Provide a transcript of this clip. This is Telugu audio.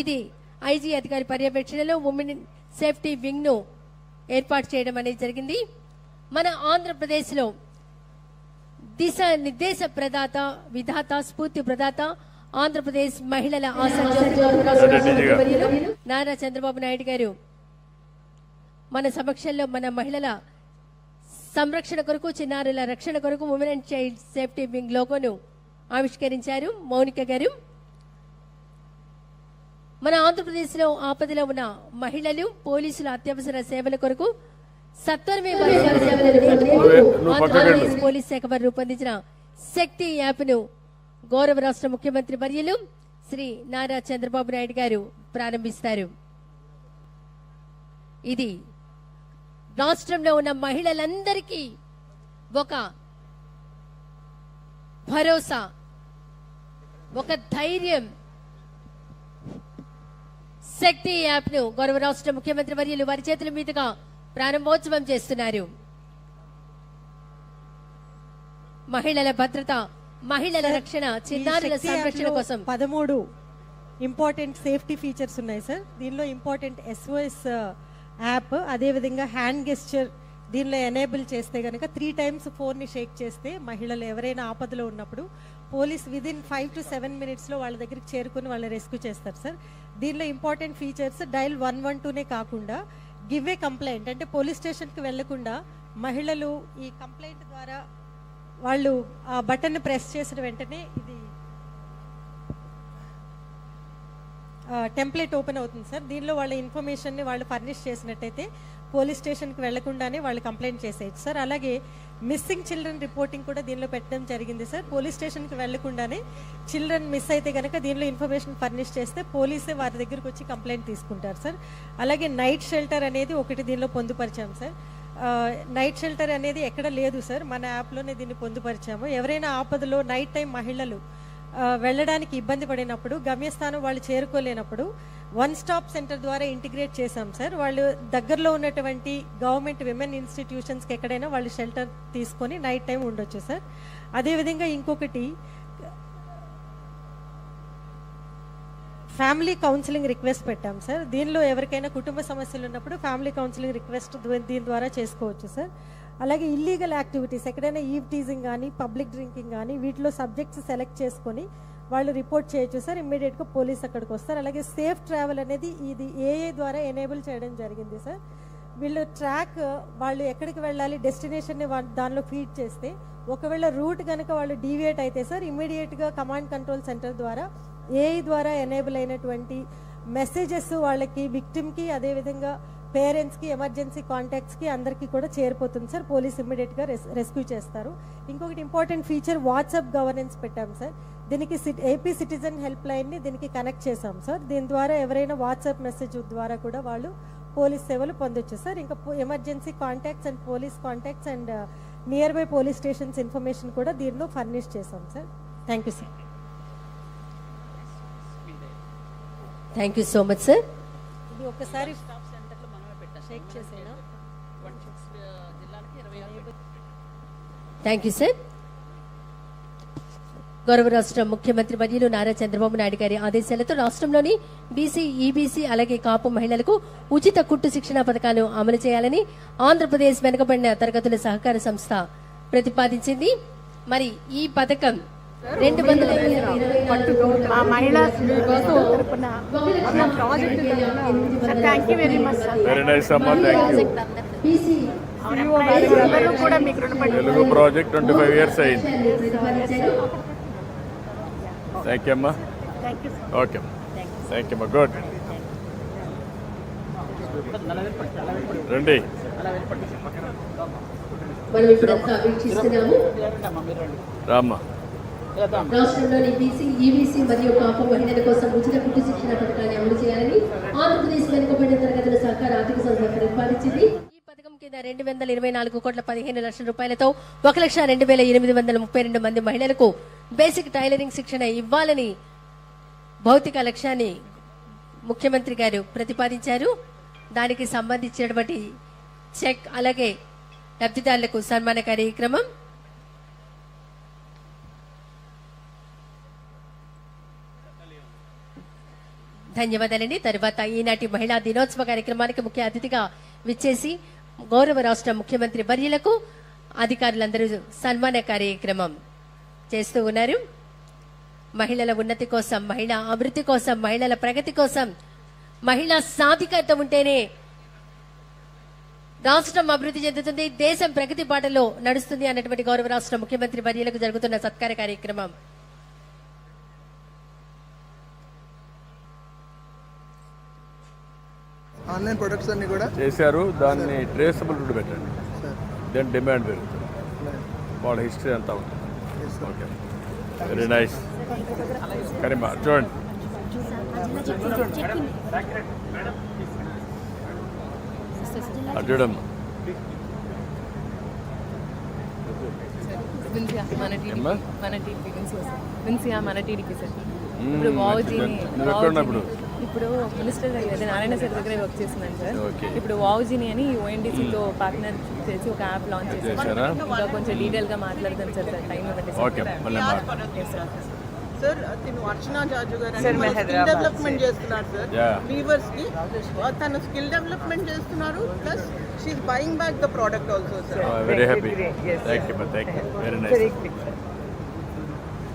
ఇది ఐజీ అధికారి పర్యవేక్షణలో ఉమెన్ సేఫ్టీ వింగ్ను ఏర్పాటు చేయడం అనేది జరిగింది. మన ఆంధ్రప్రదేశ్లో దిశ నిర్దేశ ప్రదాత విధాత స్ఫూర్తి ప్రదాత ఆంధ్రప్రదేశ్ మహిళల నారా చంద్రబాబు నాయుడు గారు మన సమక్షంలో మన మహిళల సంరక్షణ కొరకు చిన్నారుల రక్షణ కొరకు women and child safety wing లోగోను ఆవిష్కరించారు మౌనిక గారు. మన ఆంధ్రప్రదేశ్లో ఆపదలో ఉన్న మహిళలు పోలీసుల అత్యవసర సేవల కొరకు సత్వరమే. ఆంధ్రప్రదేశ్ పోలీస్ శాఖ వారు రూపొందించిన శక్తి యాప్ను గౌరవ రాష్ట్ర ముఖ్యమంత్రి వర్యులు శ్రీ నారా చంద్రబాబు నాయుడు గారు ప్రారంభిస్తారు ఇది రాష్ట్రంలో ఉన్న మహిళలందరికీ ఒక భరోసా ఒక ధైర్యం శక్తి యాప్ను గౌరవ రాష్ట్ర ముఖ్యమంత్రి వర్యులు వారి చేతుల మీదుగా ప్రారంభోత్సవం చేస్తున్నారు. మహిళల భద్రత మహిళల రక్షణ చిన్నారుల సంరక్షణ కోసం. పదమూడు ఇంపార్టెంట్ సేఫ్టీ ఫీచర్స్ ఉన్నాయి సార్. దీనిలో ఇంపార్టెంట్ ఎస్ఓఎస్ యాప్ అదేవిధంగా హ్యాండ్ గెస్చర్ దీనిలో ఎనేబుల్ చేస్తే కనుక త్రీ టైమ్స్ ఫోన్ని షేక్ చేస్తే మహిళలు ఎవరైనా ఆపదలో ఉన్నప్పుడు police within five to seven మినిట్స్లో వాళ్ళ దగ్గరికి చేరుకుని వాళ్ళని రెస్క్యూ చేస్తారు సార్. దీనిలో important features dial one one టూనే కాకుండా గివ్ ఏ కంప్లైంట్ అంటే పోలీస్ స్టేషన్కి వెళ్ళకుండా మహిళలు ఈ కంప్లైంట్ ద్వారా వాళ్ళు ఆ బటన్ ప్రెస్ చేసిన వెంటనే ఇది టెంప్లెట్ ఓపెన్ అవుతుంది సార్. దీనిలో వాళ్ళ ఇన్ఫర్మేషన్ని వాళ్ళు ఫర్నిష్ చేసినట్టయితే పోలీస్ స్టేషన్కి వెళ్ళకుండానే వాళ్ళు కంప్లైంట్ చేసేయచ్చు. సార్ అలాగే మిస్సింగ్ చిల్డ్రన్ రిపోర్టింగ్ కూడా దీనిలో పెట్టడం జరిగింది సార్. పోలీస్ స్టేషన్కి వెళ్ళకుండానే చిల్డ్రన్ మిస్ అయితే కనుక దీనిలో ఇన్ఫర్మేషన్ ఫర్నిష్ చేస్తే పోలీసే వారి దగ్గరకు వచ్చి కంప్లైంట్ తీసుకుంటారు సార్. అలాగే నైట్ షెల్టర్ అనేది ఒకటి దీనిలో పొందుపరిచాం సార్. నైట్ షెల్టర్ అనేది ఎక్కడ లేదు సార్. మన యాప్లోనే దీన్ని పొందుపరిచాము. ఎవరైనా ఆపదలో నైట్ టైం మహిళలు వెళ్ళడానికి ఇబ్బంది పడినప్పుడు గమ్యస్థానం వాళ్ళు చేరుకోలేనప్పుడు వన్ స్టాప్ సెంటర్ ద్వారా ఇంటిగ్రేట్ చేశాం సార్. వాళ్ళు దగ్గరలో ఉన్నటువంటి గవర్నమెంట్ విమెన్ ఇన్స్టిట్యూషన్స్కి ఎక్కడైనా వాళ్ళు షెల్టర్ తీసుకొని నైట్ టైం ఉండొచ్చు సార్. అదేవిధంగా ఇంకొకటి ఫ్యామిలీ కౌన్సిలింగ్ రిక్వెస్ట్ పెట్టాం సార్. దీనిలో ఎవరికైనా కుటుంబ సమస్యలు ఉన్నప్పుడు ఫ్యామిలీ కౌన్సిలింగ్ రిక్వెస్ట్ దీని ద్వారా చేసుకోవచ్చు సార్. అలాగే ఇల్లీగల్ యాక్టివిటీస్ ఎక్కడైనా ఈవ్ టీజింగ్ కానీ పబ్లిక్ డ్రింకింగ్ కానీ వీటిలో సబ్జెక్ట్స్ సెలెక్ట్ చేసుకొని వాళ్ళు రిపోర్ట్ చేయొచ్చు. సార్ ఇమ్మీడియట్గా పోలీస్ అక్కడికి వస్తారు. అలాగే సేఫ్ ట్రావెల్ అనేది ఇది ఏఏ ద్వారా ఎనేబుల్ చేయడం జరిగింది సార్. వీళ్ళు ట్రాక్ వాళ్ళు ఎక్కడికి వెళ్ళాలి డెస్టినేషన్ని దానిలో ఫీడ్ చేస్తే ఒకవేళ రూట్ కనుక వాళ్ళు డీవియేట్ అయితే సార్ ఇమ్మీడియట్గా కమాండ్ కంట్రోల్ సెంటర్ ద్వారా ఏఐ ద్వారా ఎనేబుల్ అయినటువంటి మెసేజెస్ వాళ్ళకి విక్టిమ్కి అదేవిధంగా పేరెంట్స్కి ఎమర్జెన్సీ కాంటాక్ట్స్కి అందరికీ కూడా చేరిపోతుంది సార్. పోలీస్ ఇమ్మీడియట్గా రెస్ రెస్క్యూ చేస్తారు. ఇంకొకటి ఇంపార్టెంట్ ఫీచర్ వాట్సాప్ గవర్నెన్స్ పెట్టాం సార్. దీనికి సిట్ ఏపీ సిటిజన్ హెల్ప్ లైన్ని దీనికి కనెక్ట్ చేసాం సార్ దీని ద్వారా ఎవరైనా వాట్సాప్ మెసేజ్ ద్వారా కూడా వాళ్ళు పోలీస్ సేవలు పొందొచ్చు సార్ ఇంకా emergency contacts and police contacts and nearby police stations information కూడా దీనిలో ఫర్నిష్ చేసాం sir thank you sir thank you so much sir ఇది ఒకసారి థ్యాంక్ యూ సార్ గౌరవ రాష్ట్ర ముఖ్యమంత్రి వర్యులు నారా చంద్రబాబు నాయుడు గారి ఆదేశాలతో రాష్ట్రంలోని బీసీ ఈబీసీ అలాగే కాపు మహిళలకు ఉచిత కుట్టు శిక్షణ పథకాలు అమలు చేయాలని ఆంధ్రప్రదేశ్ వెనుకబడిన తరగతుల సహకార సంస్థ ప్రతిపాదించింది. మరి ఈ పథకం రెండు వందల Telugu project twenty five years అయింది. థ్యాంక్ యూ అమ్మా ఓకే థ్యాంక్ యూ అమ్మా గుడ్ రండి. రామ్మా. రాష్ట్రంలోని బీసీ ఈబీసీ మరియు కాపు మహిళల కోసం ఉచిత కుట్టు శిక్షణ పథకాన్ని అమలు చేయాలని ఆంధ్రప్రదేశ్ వెనుకబడిన తరగతుల సహకార ఆర్థిక సంస్థ ప్రతిపాదించింది మీద రెండు వందల ఇరవై నాలుగు కోట్ల పదిహేను లక్షల రూపాయలతో ఒక లక్ష రెండు వేల ఎనిమిది వందల ముప్పై రెండు మంది మహిళలకు బేసిక్ టైలరింగ్ శిక్షణ ఇవ్వాలని భౌతిక లక్ష్యాన్ని ముఖ్యమంత్రి గారు ప్రతిపాదించారు. దానికి సంబంధించినటువంటి చెక్ అలాగే లబ్ధిదారులకు సన్మాన కార్యక్రమం ధన్యవాదాలండి. తర్వాత ఈనాటి మహిళా దినోత్సవ కార్యక్రమానికి ముఖ్య అతిథిగా విచ్చేసి గౌరవ రాష్ట్ర ముఖ్యమంత్రి వర్యులకు అధికారులందరూ సన్మాన కార్యక్రమం చేస్తూ ఉన్నారు. మహిళల ఉన్నతి కోసం మహిళా అభివృద్ధి కోసం మహిళల ప్రగతి కోసం మహిళా సాధికారత ఉంటేనే రాష్ట్రం అభివృద్ధి చెందుతుంది దేశం ప్రగతి బాటలో నడుస్తుంది అన్నటువంటి గౌరవ రాష్ట్ర ముఖ్యమంత్రి వర్యులకు జరుగుతున్న సత్కార కార్యక్రమం. ఆన్లైన్ ప్రొడక్ట్స్ అన్ని కూడా చేశారు దాన్ని ట్రేసబుల్ ఫుడ్ పెట్టండి దాని డిమాండ్ పెరుగుతుంది వాళ్ళ హిస్టరీ అంతా ఉంటుంది ఓకే వెరీ నైస్ కరీమా చూడండి విన్సియా మన? టీడీపీ మన టీడీపీ విన్సియా సార్ విన్సియా మన టీడీపీ సార్ మ్మ్, ఇప్పుడు ఉన్నావు ఇప్పుడు? ఇప్పుడు మినిస్టర్ దగ్గర నారాయణ సార్ దగ్గర వర్క్ చేస్తున్నాను సార్. ఇప్పుడు వావుజీని అని ఓఎన్డీసీతో పార్ట్నర్ చేసి ఒక యాప్ లాంచ్ చేశారు. ఇంకా కొంచెం డీటెయిల్గా మాట్లాడదాం sir sir. Time okay sir తిను అర్చన జాజు గారు స్కిల్ డెవలప్మెంట్ చేస్తున్నారు సార్ వీవర్స్కి తను స్కిల్ డెవలప్మెంట్ చేస్తున్నారు plus she buying back the product also sir very happy thank you thank you very nice